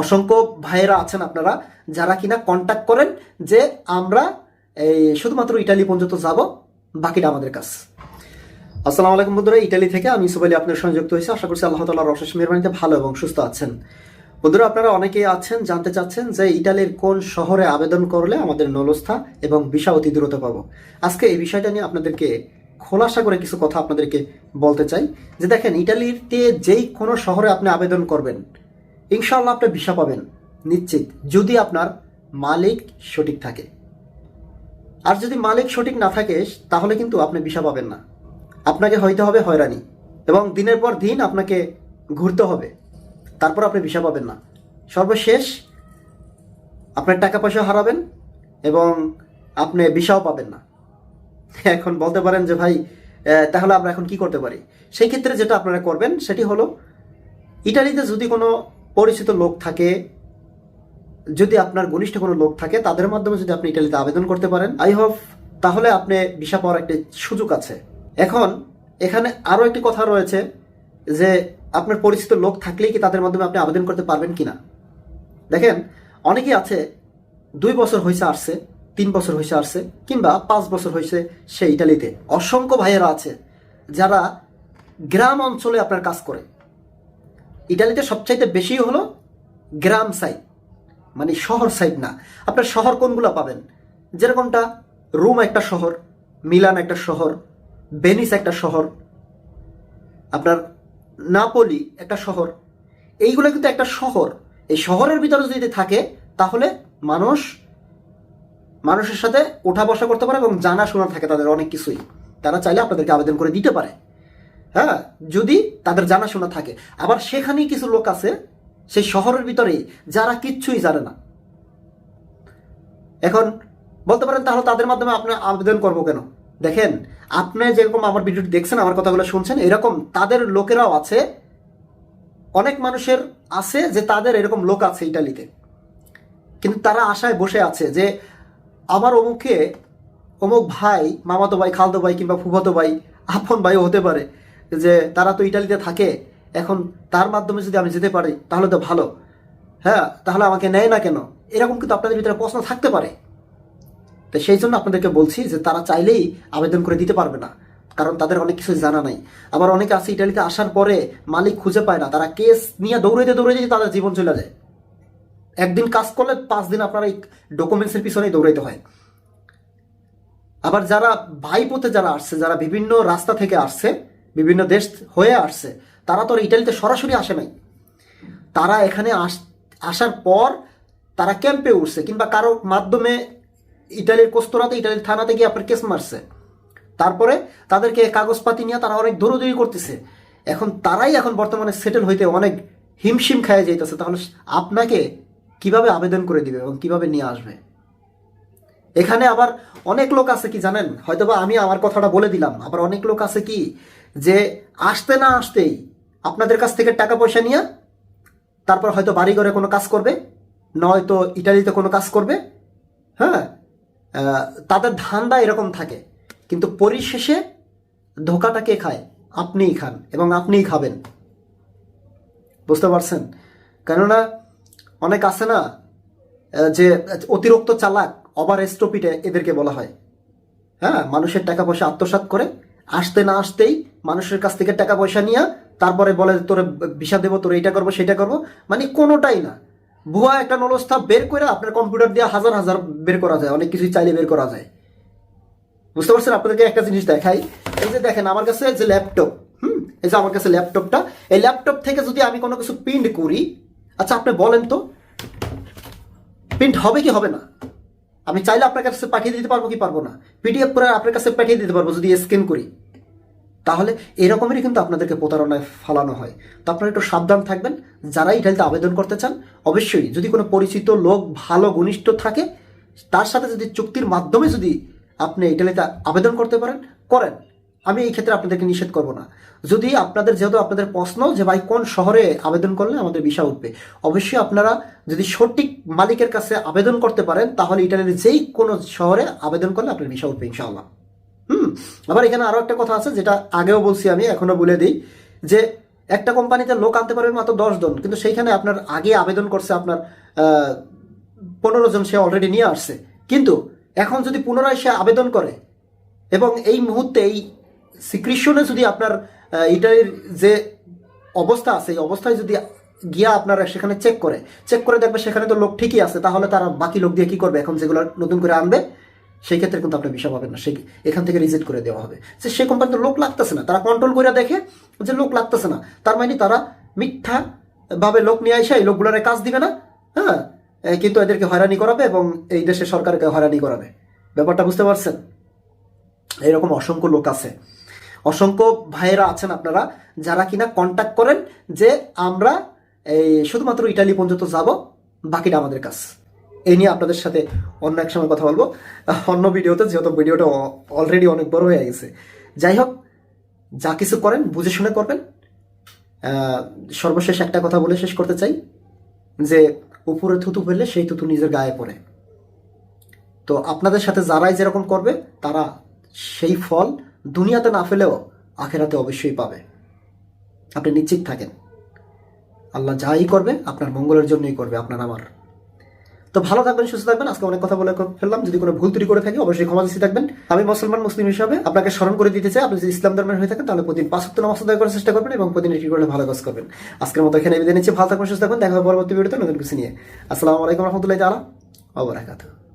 অসংখ্য ভাইয়েরা আছেন আপনারা, যারা কিনা কন্ট্যাক্ট করেন যে আমরা এই শুধুমাত্র ইটালি পর্যন্ত যাব, বাকিটা আমাদের কাজ। আসসালামু আলাইকুম বন্ধুরা, ইটালি থেকে আমি আলী আপনার সঙ্গে যুক্ত হয়েছি। আশা করছি আল্লাহ তালার অশেষ মেহরবানিতে ভালো এবং সুস্থ আছেন। বন্ধুরা, আপনারা অনেকেই আছেন, জানতে চাচ্ছেন যে ইটালির কোন শহরে আবেদন করলে আমাদের নলস্থা এবং ভিসা অতি দ্রুত পাবো। আজকে এই বিষয়টা নিয়ে আপনাদেরকে খোলাসা করে কিছু কথা আপনাদেরকে বলতে চাই। যে দেখেন, ইটালিতে যেই কোনো শহরে আপনি আবেদন করবেন ইনশাআল্লাহ আপনি ভিসা পাবেন, নিশ্চিত, যদি আপনার মালিক সঠিক থাকে। আর যদি মালিক সঠিক না থাকে, তাহলে কিন্তু আপনি ভিসা পাবেন না। আপনাকে হইতে হবে হয়রানি এবং দিনের পর দিন আপনাকে ঘুরতে হবে। তারপর আপনি ভিসা পাবেন না। সর্বশেষ আপনার টাকা পয়সা হারাবেন এবং আপনি ভিসাও পাবেন না। এখন বলতে পারেন যে, ভাই তাহলে আমরা এখন কি করতে পারি? সেই ক্ষেত্রে যেটা আপনারা করবেন, সেটি হলো, ইটালিতে যদি কোনো পরিচিত লোক থাকে, যদি আপনার ঘনিষ্ঠ কোনো লোক থাকে, তাদের মাধ্যমে যদি আপনি ইটালিতে আবেদন করতে পারেন, আই হোপ তাহলে আপনি ভিসা পাওয়ার একটা সুযোগ আছে। এখন, এখানে আরও একটি কথা রয়েছে যে আপনার পরিচিত লোক থাকলেই কি তাদের মাধ্যমে আপনি আবেদন করতে পারবেন কিনা? দেখেন, অনেকেই আছে, দুই বছর হয়েছে আসছে, তিন বছর হয়েছে আসছে, কিংবা পাঁচ বছর হয়েছে সে ইটালিতে। অসংখ্য ভাইয়েরা আছে যারা গ্রাম অঞ্চলে আপনার কাজ করে। ইটালিতে সবচাইতে বেশি হলো গ্রাম সাইড মানে শহর সাইড না। আপনার শহর কোনগুলো পাবেন? যেরকমটা রোম একটা শহর, মিলান একটা শহর বেনিস একটা শহর, আপনার নাপোলি একটা শহর। এইগুলো কিন্তু একটা শহর। এই শহরের ভিতরে যদি থাকে, তাহলে মানুষ, মানুষের সাথে ওঠা বসা করতে পারে এবং জানাশোনা থাকে তাদের অনেক কিছুই। তারা চাইলে আপনাদেরকে আবেদন করে দিতে পারে। হ্যাঁ যদি তাদের জানাশোনা থাকে। আবার সেখানেই কিছু লোক আছে, সেই শহরের ভিতরেই, যারা কিচ্ছুই জানে না। এখন বলতে পারেন, তাহলে তাদের মাধ্যমে আপনি আবেদন করব কেন? দেখেন, আপনি যেরকম আমার ভিডিওটি দেখছেন, আমার কথাগুলো শুনছেন, এরকম তাদের লোকেরাও আছে, অনেক মানুষের আছে যে তাদের এরকম লোক আছে ইটালিতে। কিন্তু তারা আশায় বসে আছে যে আমার অমুকে, অমুক ভাই, মামাতো ভাই, খালতো ভাই কিংবা ফুফাতো ভাই, আপন ভাইও হতে পারে। যে তারা তো ইটালিতে থাকে, এখন তার মাধ্যমে যদি আমি যেতে পারি, তাহলে তো ভালো। হ্যাঁ তাহলে আমাকে নেয় না কেন? এরকম কিন্তু আপনাদের ভিতরে প্রশ্ন থাকতে পারে। তো সেই জন্য আপনাদেরকে বলছি যে তারা চাইলেই আবেদন করে দিতে পারবে না, কারণ তাদের অনেক কিছু জানা নাই। আবার অনেকে আছে ইটালিতে আসার পরে মালিক খুঁজে পায় না, তারা কেস নিয়ে দৌড়াইতে দৌড়াইতে তাদের জীবন চলে যায়। একদিন কাজ করলে পাঁচ দিন আপনার এই ডকুমেন্টসের পিছনেই দৌড়াইতে হয়। আবার যারা ভাইপোতে যারা আসছে, যারা বিভিন্ন রাস্তা থেকে আসছে বিভিন্ন দেশ হয়ে আসছে, তারা তো ইটালিতে সরাসরি আসে নাই। তারা এখানে আস, আসার পর তারা ক্যাম্পে উঠছে, কিংবা কারও মাধ্যমে ইটালির কোস্তরাতে, ইটালির থানাতে গিয়ে আপনার কেস মারছে। তারপরে তাদেরকে কাগজপাতি নিয়ে তারা অনেক দৌড়দৌড়ি করতেছে। এখন তারাই এখন বর্তমানে সেটেল হইতে অনেক হিমশিম খায় যাইতেছে। তাহলে আপনাকে কীভাবে আবেদন করে দিবে এবং কীভাবে নিয়ে আসবে? এখানে আবার অনেক লোক আছে কি জানেন? হয়তোবা আমি আমার কথাটা বলে দিলাম। আবার অনেক লোক আছে কি যে আসতে না আসতেই আপনাদের কাছ থেকে টাকা পয়সা নিয়ে তারপর হয়তো বাড়ি ঘরে কোনো কাজ করবে, নয়তো ইটালিতে কোনো কাজ করবে হ্যাঁ? তাদের ধান্দা এরকম থাকে। কিন্তু পরিশেষে ধোকাটা কে খায়? আপনিই খান এবং আপনিই খাবেন। বুঝতে পারছেন? কেননা অনেক আছে না যে অতিরিক্ত চালাক ওভার স্টপিটে এদেরকে বলা হয়। হ্যাঁ? মানুষের টাকা পয়সা আত্মসাৎ করে, আসতে না আসতেই মানুষের কাছ থেকে টাকা পয়সা নিয়ে তারপরে বলে তোরে ভিসা দেবো, তোর এইটা করব, সেটা করব মানে কোনোটাই না। ভুয়া একটা নলস্থা বের করে আপনার কম্পিউটার দিয়ে হাজার হাজার বের করা যায়, অনেক কিছুই চাইলে বের করা যায়। বুঝতে পারছেন? আপনাদেরকে একটা জিনিস দেখাই। এই যে দেখেন, আমার কাছে যে ল্যাপটপ, হুম, এই যে আমার কাছে ল্যাপটপটা, এই ল্যাপটপ থেকে যদি আমি কোনো কিছু প্রিন্ট করি আচ্ছা আপনি বলেন তো, প্রিন্ট হবে কি হবে না? আমি চাইলে আপনার কাছে পাঠিয়ে দিতে পারব কি পারব না? পিডিএফ করে আপনার কাছে পাঠিয়ে দিতে পারব যদি স্ক্যান করি। তাহলে এরকমেরই কিন্তু আপনাদেরকে প্রতারণায় ফালানো হয়। তো আপনারা একটু সাবধান থাকবেন। যারা এই ইটালিতে আবেদন করতে চান, অবশ্যই যদি কোনো পরিচিত লোক ভালো ঘনিষ্ঠ থাকে, তার সাথে যদি চুক্তির মাধ্যমে যদি আপনি ইটালিতে আবেদন করতে পারেন, করেন। আমি এই ক্ষেত্রে আপনাদেরকে নিষেধ করব না। যদি আপনাদের যেহেতু আপনাদের প্রশ্ন যে ভাই কোন শহরে আবেদন করলে আমাদের ভিসা উঠবে, অবশ্যই আপনারা যদি সঠিক মালিকের কাছে আবেদন করতে পারেন, তাহলে ইটালির যেই কোনো শহরে আবেদন করলে আপনার ভিসা উঠবে ইনশাআল্লাহ। হুম, আবার এখানে আরও একটা কথা আছে যেটা আগেও বলছি আমি, এখনও বলে দিই, যে একটা কোম্পানিতে লোক আনতে পারবে মাত্র দশ জন, কিন্তু সেইখানে আপনার আগে আবেদন করছে আপনার পনেরো জন সে অলরেডি নিয়ে আসছে। কিন্তু এখন যদি পুনরায় সে আবেদন করে, এবং এই মুহূর্তে এই সিক্রিশনে যদি আপনার ইটালির যে অবস্থা আছে, এই অবস্থায় যদি গিয়া আপনারা সেখানে চেক করে চেক করে দেখবে সেখানে তো লোক ঠিকই আছে, তাহলে তারা বাকি লোক দিয়ে কি করবে? এখন যেগুলো নতুন করে আনবে সেই ক্ষেত্রে কিন্তু আপনি বিষয় পাবেন না। সেই এখান থেকে রিজেক্ট করে দেওয়া হবে। যে সেই কোম্পানিতে লোক লাগতেছে না, তারা কন্ট্রোল করে দেখে যে লোক লাগতেছে না। তার মানে তারা মিথ্যা ভাবে লোক নিয়ে এসে এই লোকগুলোর কাজ দিবে না হ্যাঁ? কিন্তু এদেরকে হয়রানি করাবে এবং এই দেশের সরকারকে হয়রানি করাবে। ব্যাপারটা বুঝতে পারছেন? এরকম অসংখ্য লোক আছে। অসংখ্য ভাইয়েরা আছেন আপনারা, যারা কিনা কন্ট্যাক্ট করেন যে আমরা এই শুধুমাত্র ইটালি পর্যন্ত যাব, বাকিটা আমাদের কাজ। এই নিয়ে আপনাদের সাথে অন্য এক সময় কথা বলব। অন্য ভিডিওতে যেহেতু ভিডিওটা অলরেডি অনেক বড় হয়ে গেছে। যাই হোক, যা কিছু করেন, বুঝে শুনে করবেন। সর্বশেষ একটা কথা বলে শেষ করতে চাই, যে উপরে থুতু ফেললে সেই থুতু নিজের গায়ে পড়ে। তো আপনাদের সাথে যারাই যেরকম করবে, তারা সেই ফল দুনিয়াতে না ফেলেও আখেরাতে অবশ্যই পাবে। আপনি নিশ্চিত থাকেন। আল্লাহ যাই করবে, আপনার মঙ্গলের জন্যই করবে, আপনার আমার তো ভালো থাকবেন, সুস্থ থাকবেন। আজকে অনেক কথা বলে ফেললাম। যদি কোনো ভুল ত্রুটি করে থাকি, অবশ্যই ক্ষমা দৃষ্টি থাকবেন। আমি মুসলমান, মুসলিম হিসাবে আপনাকে স্মরণ করে দিতে চাই। আপনি যদি ইসলাম ধর্মের হয়ে থাকেন, তাহলে প্রতিদিন পাঁচ সপ্তাহ নামাজ আদায় করার চেষ্টা করবেন এবং প্রতিদিন এটি করলে ভালো কাজ করবেন। আজকের মতো এখানে বিদায় নিচ্ছি। ভালো থাকবেন, সুস্থ থাকবেন। দেখা হবে পরবর্তী ভিডিওতে নতুন কিছু নিয়ে। আসসালামু আলাইকুম রহমতুল্লাহ তালা অবরাকাতুহ